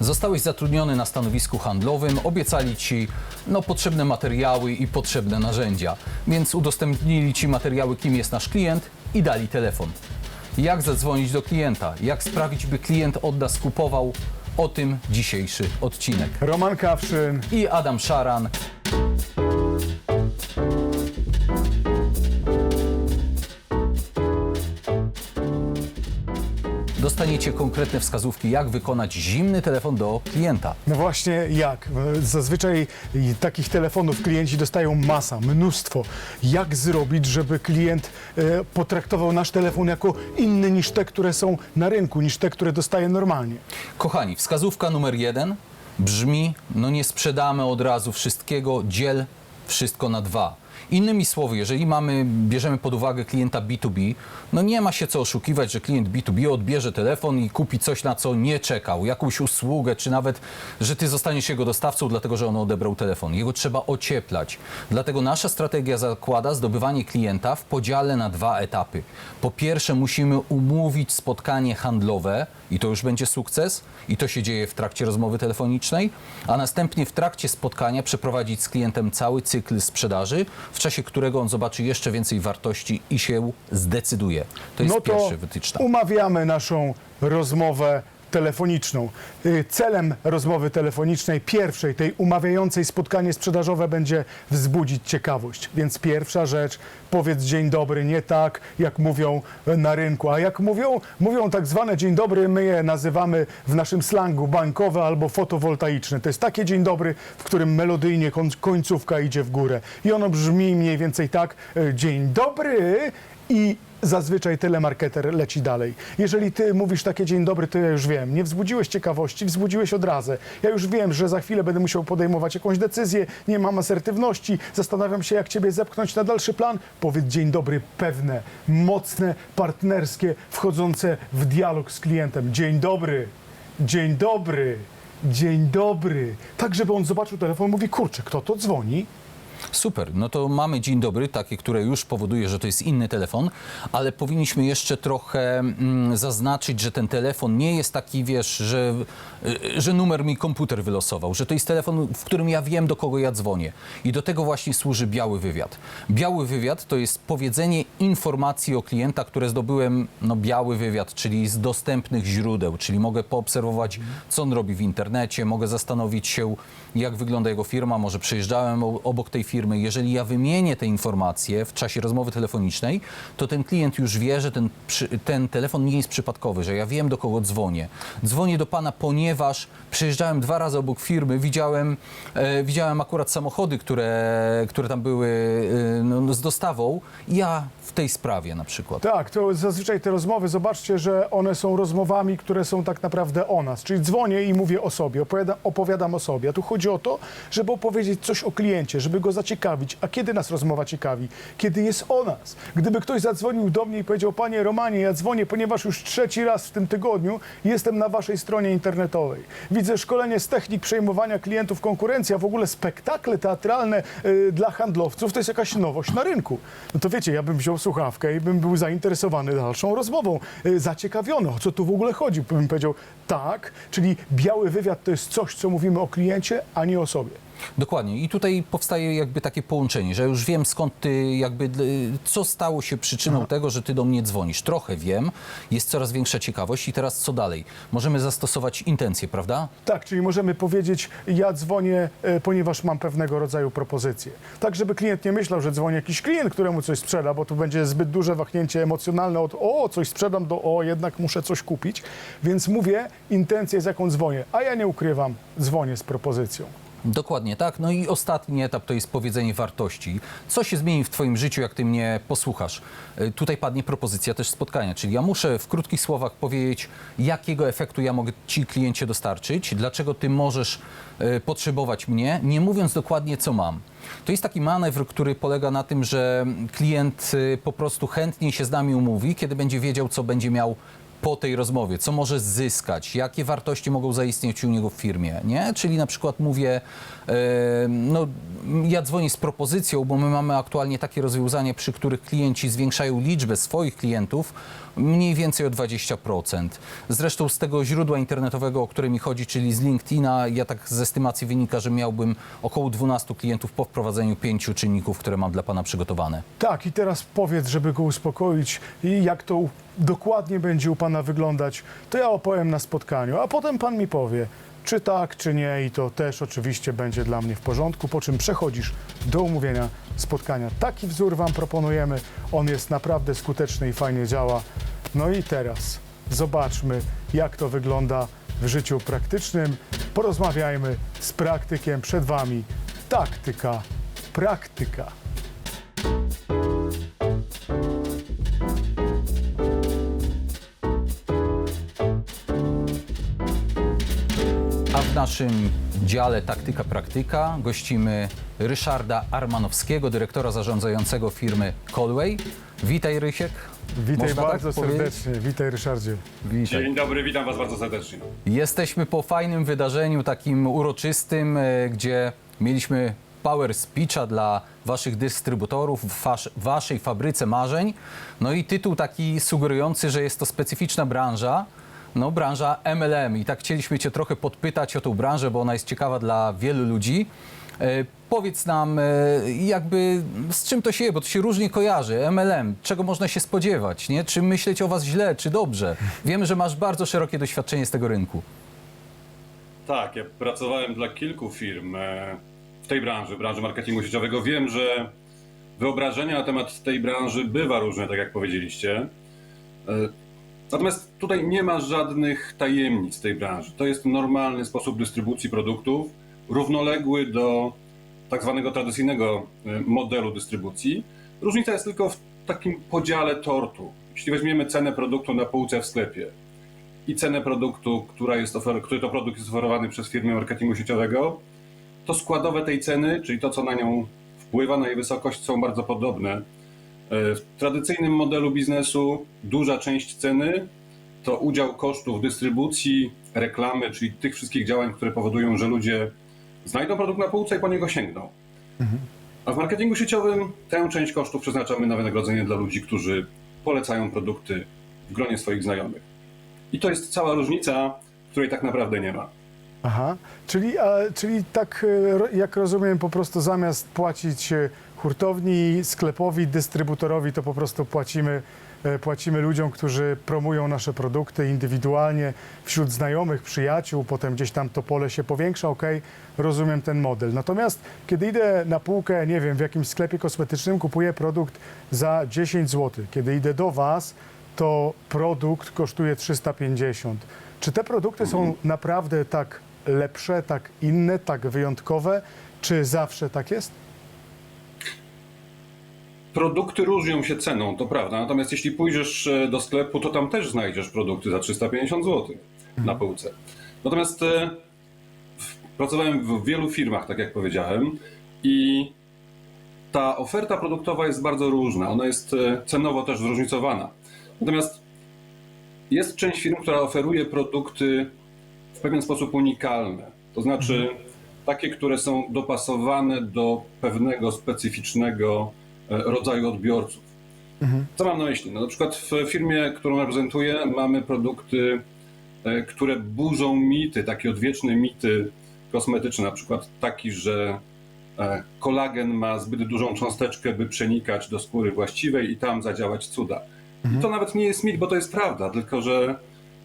Zostałeś zatrudniony na stanowisku handlowym, obiecali ci no, potrzebne materiały i potrzebne narzędzia, więc udostępnili ci materiały, kim jest nasz klient i dali telefon. Jak zadzwonić do klienta? Jak sprawić, by klient od nas kupował? O tym dzisiejszy odcinek. Roman Kawszyn. I Adam Szaran. Dostaniecie konkretne wskazówki, jak wykonać zimny telefon do klienta. No właśnie jak? Zazwyczaj takich telefonów klienci dostają masa, mnóstwo. Jak zrobić, żeby klient e, potraktował nasz telefon jako inny niż te, które są na rynku, niż te, które dostaje normalnie? Kochani, wskazówka numer jeden brzmi: no nie sprzedamy od razu wszystkiego, dziel wszystko na dwa. Innymi słowy, jeżeli mamy, bierzemy pod uwagę klienta B2B, no nie ma się co oszukiwać, że klient B2B odbierze telefon i kupi coś, na co nie czekał, jakąś usługę, czy nawet, że ty zostaniesz jego dostawcą, dlatego że on odebrał telefon. Jego trzeba ocieplać. Dlatego nasza strategia zakłada zdobywanie klienta w podziale na dwa etapy. Po pierwsze, musimy umówić spotkanie handlowe i to już będzie sukces, i to się dzieje w trakcie rozmowy telefonicznej, a następnie w trakcie spotkania przeprowadzić z klientem cały cykl sprzedaży, w czasie którego on zobaczy jeszcze więcej wartości i się zdecyduje. To jest no to pierwszy wytyczna. umawiamy naszą rozmowę telefoniczną. Y, Celem rozmowy telefonicznej, pierwszej, tej umawiającej spotkanie sprzedażowe będzie wzbudzić ciekawość. Więc pierwsza rzecz, powiedz dzień dobry, nie tak, jak mówią na rynku. A jak mówią, mówią tak zwane dzień dobry, my je nazywamy w naszym slangu bańkowe albo fotowoltaiczne. To jest takie dzień dobry, w którym melodyjnie koń- końcówka idzie w górę. I ono brzmi mniej więcej tak, y, dzień dobry i zazwyczaj telemarketer leci dalej. Jeżeli ty mówisz takie dzień dobry, to ja już wiem. Nie wzbudziłeś ciekawości, wzbudziłeś odrazę. Ja już wiem, że za chwilę będę musiał podejmować jakąś decyzję, nie mam asertywności, zastanawiam się, jak ciebie zepchnąć na dalszy plan. Powiedz dzień dobry pewne, mocne, partnerskie, wchodzące w dialog z klientem. Dzień dobry, dzień dobry, dzień dobry. Tak, żeby on zobaczył telefon mówi, kurczę, kto to dzwoni? Super, no to mamy dzień dobry, takie, które już powoduje, że to jest inny telefon, ale powinniśmy jeszcze trochę mm, zaznaczyć, że ten telefon nie jest taki, wiesz, że, y, że numer mi komputer wylosował, że to jest telefon, w którym ja wiem, do kogo ja dzwonię. I do tego właśnie służy biały wywiad. Biały wywiad to jest powiedzenie informacji o klienta, które zdobyłem, no biały wywiad, czyli z dostępnych źródeł, czyli mogę poobserwować, co on robi w internecie, mogę zastanowić się, jak wygląda jego firma, może przejeżdżałem obok tej firmy. Jeżeli ja wymienię te informacje w czasie rozmowy telefonicznej, to ten klient już wie, że ten, ten telefon nie jest przypadkowy, że ja wiem, do kogo dzwonię. Dzwonię do pana, ponieważ przejeżdżałem dwa razy obok firmy, widziałem, e, widziałem akurat samochody, które, które tam były e, no, no, z dostawą. Ja w tej sprawie na przykład. Tak, to zazwyczaj te rozmowy, zobaczcie, że one są rozmowami, które są tak naprawdę o nas. Czyli dzwonię i mówię o sobie, opowiadam, opowiadam o sobie. A tu chodzi o to, żeby opowiedzieć coś o kliencie, żeby go zaciekawić. A kiedy nas rozmowa ciekawi? Kiedy jest o nas. Gdyby ktoś zadzwonił do mnie i powiedział, panie Romanie, ja dzwonię, ponieważ już trzeci raz w tym tygodniu jestem na waszej stronie internetowej. Widzę szkolenie z technik przejmowania klientów konkurencja, w ogóle spektakle teatralne y, dla handlowców, to jest jakaś nowość na rynku. No to wiecie, ja bym wziął słuchawkę i bym był zainteresowany dalszą rozmową, y, zaciekawiony, o co tu w ogóle chodzi. Bym powiedział, tak, czyli biały wywiad to jest coś, co mówimy o kliencie, a nie o sobie. Dokładnie. I tutaj powstaje jakby takie połączenie, że już wiem skąd ty, jakby, co stało się przyczyną tego, że ty do mnie dzwonisz. Trochę wiem, jest coraz większa ciekawość i teraz co dalej? Możemy zastosować intencje, prawda? Tak, czyli możemy powiedzieć, ja dzwonię, e, ponieważ mam pewnego rodzaju propozycje. Tak, żeby klient nie myślał, że dzwoni jakiś klient, któremu coś sprzeda, bo tu będzie zbyt duże wahnięcie emocjonalne od o, coś sprzedam, do o, jednak muszę coś kupić. Więc mówię intencję, z jaką dzwonię, a ja nie ukrywam, dzwonię z propozycją. Dokładnie tak. No i ostatni etap to jest powiedzenie wartości. Co się zmieni w Twoim życiu, jak Ty mnie posłuchasz? Y, Tutaj padnie propozycja też spotkania, czyli ja muszę w krótkich słowach powiedzieć, jakiego efektu ja mogę Ci kliencie dostarczyć, dlaczego Ty możesz y, potrzebować mnie, nie mówiąc dokładnie, co mam. To jest taki manewr, który polega na tym, że klient y, po prostu chętniej się z nami umówi, kiedy będzie wiedział, co będzie miał po tej rozmowie, co może zyskać, jakie wartości mogą zaistnieć u niego w firmie, nie? Czyli na przykład mówię, e, no ja dzwonię z propozycją, bo my mamy aktualnie takie rozwiązanie, przy których klienci zwiększają liczbę swoich klientów mniej więcej o 20%. Zresztą z tego źródła internetowego, o które mi chodzi, czyli z LinkedIna, ja tak z estymacji wynika, że miałbym około 12 klientów po wprowadzeniu pięciu czynników, które mam dla Pana przygotowane. Tak, i teraz powiedz, żeby go uspokoić jak to dokładnie będzie u Pana wyglądać, to ja opowiem na spotkaniu, a potem Pan mi powie, czy tak, czy nie i to też oczywiście będzie dla mnie w porządku, po czym przechodzisz do umówienia spotkania. Taki wzór Wam proponujemy, on jest naprawdę skuteczny i fajnie działa. No i teraz zobaczmy, jak to wygląda w życiu praktycznym. Porozmawiajmy z praktykiem przed Wami. Taktyka, praktyka. Naszym dziale Taktyka Praktyka gościmy Ryszarda Armanowskiego, dyrektora zarządzającego firmy Colway. Witaj Rysiek. Witaj Można tak bardzo powiedzieć? serdecznie. Witaj Ryszardzie. Witaj. Dzień dobry, witam Was bardzo serdecznie. Jesteśmy po fajnym wydarzeniu, takim uroczystym, e, gdzie mieliśmy power speecha dla waszych dystrybutorów w wasz, waszej fabryce marzeń. No i tytuł taki sugerujący, że jest to specyficzna branża, no branża MLM. I tak chcieliśmy cię trochę podpytać o tą branżę, bo ona jest ciekawa dla wielu ludzi. E, powiedz nam, e, jakby z czym to się je, bo to się różnie kojarzy. MLM, czego można się spodziewać, nie? Czy myśleć o was źle, czy dobrze? Wiemy, że masz bardzo szerokie doświadczenie z tego rynku. Tak, ja pracowałem dla kilku firm e, w tej branży, branży marketingu sieciowego. Wiem, że wyobrażenia na temat tej branży bywa różne, tak jak powiedzieliście. E, Natomiast tutaj nie ma żadnych tajemnic tej branży. To jest normalny sposób dystrybucji produktów, równoległy do tak zwanego tradycyjnego e, modelu dystrybucji. Różnica jest tylko w takim podziale tortu. Jeśli weźmiemy cenę produktu na półce w sklepie, i cenę produktu, która jest ofer- który to produkt jest oferowany przez firmę marketingu sieciowego, to składowe tej ceny, czyli to, co na nią wpływa, na jej wysokość, są bardzo podobne. E, W tradycyjnym modelu biznesu duża część ceny to udział kosztów dystrybucji, reklamy, czyli tych wszystkich działań, które powodują, że ludzie znajdą produkt na półce i po niego sięgną. A w marketingu sieciowym tę część kosztów przeznaczamy na wynagrodzenie dla ludzi, którzy polecają produkty w gronie swoich znajomych. I to jest cała różnica, której tak naprawdę nie ma. Aha, czyli, a, czyli tak e, jak rozumiem, po prostu zamiast płacić e, hurtowni, sklepowi, dystrybutorowi, to po prostu płacimy, e, płacimy ludziom, którzy promują nasze produkty indywidualnie wśród znajomych, przyjaciół, potem gdzieś tam to pole się powiększa, ok, rozumiem ten model. Natomiast kiedy idę na półkę, nie wiem, w jakimś sklepie kosmetycznym, kupuję produkt za 10 zł. Kiedy idę do Was, to produkt kosztuje 350. Czy te produkty są naprawdę tak lepsze, tak inne, tak wyjątkowe? Czy zawsze tak jest? Produkty różnią się ceną, to prawda. Natomiast jeśli pójdziesz e, do sklepu, to tam też znajdziesz produkty za 350 zł na półce. Natomiast e, pracowałem w wielu firmach, tak jak powiedziałem, i ta oferta produktowa jest bardzo różna. Ona jest e, cenowo też zróżnicowana. Natomiast jest część firm, która oferuje produkty w pewien sposób unikalne. To znaczy takie, które są dopasowane do pewnego specyficznego rodzaju odbiorców. Co mam na myśli? No, na przykład w firmie, którą reprezentuję, mamy produkty, e, które burzą mity, takie odwieczne mity kosmetyczne, na przykład taki, że e, kolagen ma zbyt dużą cząsteczkę, by przenikać do skóry właściwej i tam zadziałać cuda. I to nawet nie jest mit, bo to jest prawda, tylko że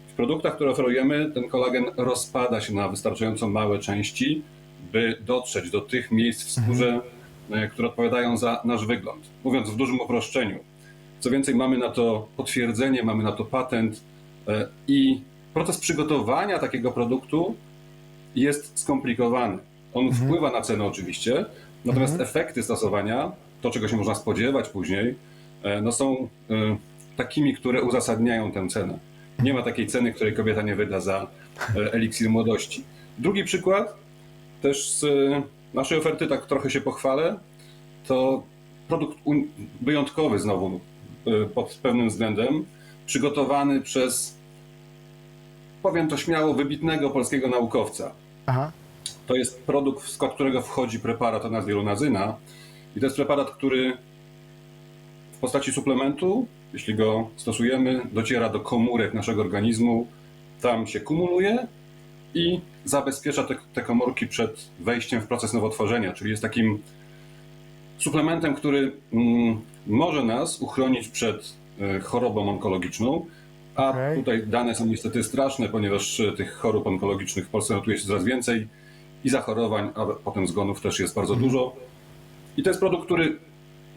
w produktach, które oferujemy, ten kolagen rozpada się na wystarczająco małe części, by dotrzeć do tych miejsc w skórze, e, które odpowiadają za nasz wygląd. Mówiąc w dużym uproszczeniu. Co więcej, mamy na to potwierdzenie, mamy na to patent e, i proces przygotowania takiego produktu jest skomplikowany. On wpływa na cenę oczywiście, natomiast efekty stosowania, to czego się można spodziewać później, e, no są e, takimi, które uzasadniają tę cenę. Nie ma takiej ceny, której kobieta nie wyda za e, eliksir młodości. Drugi przykład, też z e, naszej oferty, tak trochę się pochwalę, to produkt wyjątkowy znowu e, pod pewnym względem, przygotowany przez powiem to śmiało, wybitnego polskiego naukowca. Aha. To jest produkt, w skład którego wchodzi preparat lunazyna. I to jest preparat, który w postaci suplementu, jeśli go stosujemy, dociera do komórek naszego organizmu, tam się kumuluje i zabezpiecza te, te komórki przed wejściem w proces nowotworzenia, czyli jest takim suplementem, który mm, może nas uchronić przed e, chorobą onkologiczną, a Okej. tutaj dane są niestety straszne, ponieważ e, tych chorób onkologicznych w Polsce notuje się coraz więcej i zachorowań, a potem zgonów też jest bardzo dużo. I to jest produkt, który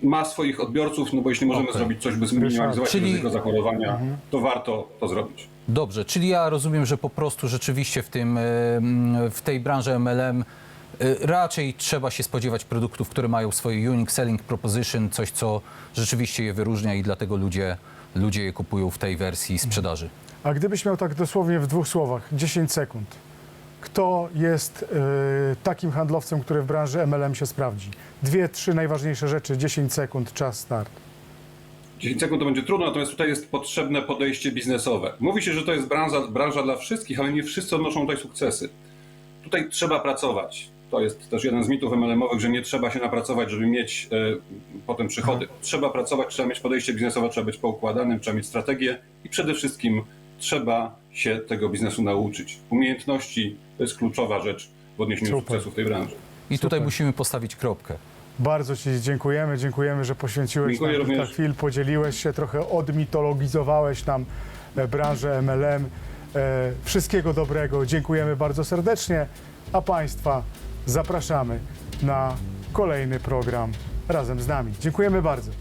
ma swoich odbiorców, no bo jeśli możemy Okej. zrobić coś, by zminimalizować Czyli- ryzyko zachorowania, to warto to zrobić. Dobrze, czyli ja rozumiem, że po prostu rzeczywiście w, tym, e, w tej branży MLM e, raczej trzeba się spodziewać produktów, które mają swoje unique selling proposition, coś co rzeczywiście je wyróżnia i dlatego ludzie, ludzie je kupują w tej wersji sprzedaży. A gdybyś miał tak dosłownie w dwóch słowach, 10 sekund, kto jest y, takim handlowcem, który w branży MLM się sprawdzi? Dwie, trzy najważniejsze rzeczy, 10 sekund, czas start. 10 sekund to będzie trudno, natomiast tutaj jest potrzebne podejście biznesowe. Mówi się, że to jest branża, branża dla wszystkich, ale nie wszyscy odnoszą tutaj sukcesy. Tutaj trzeba pracować. To jest też jeden z mitów MLM-owych, że nie trzeba się napracować, żeby mieć e, potem przychody. Trzeba pracować, trzeba mieć podejście biznesowe, trzeba być poukładanym, trzeba mieć strategię i przede wszystkim trzeba się tego biznesu nauczyć. Umiejętności to jest kluczowa rzecz w odniesieniu do Super. sukcesu w tej branży. I tutaj Super. musimy postawić kropkę. Bardzo Ci dziękujemy, dziękujemy, że poświęciłeś Dziękuję nam kilka tak chwil, podzieliłeś się, trochę odmitologizowałeś nam e, branżę MLM. E, wszystkiego dobrego, dziękujemy bardzo serdecznie, a Państwa zapraszamy na kolejny program razem z nami. Dziękujemy bardzo.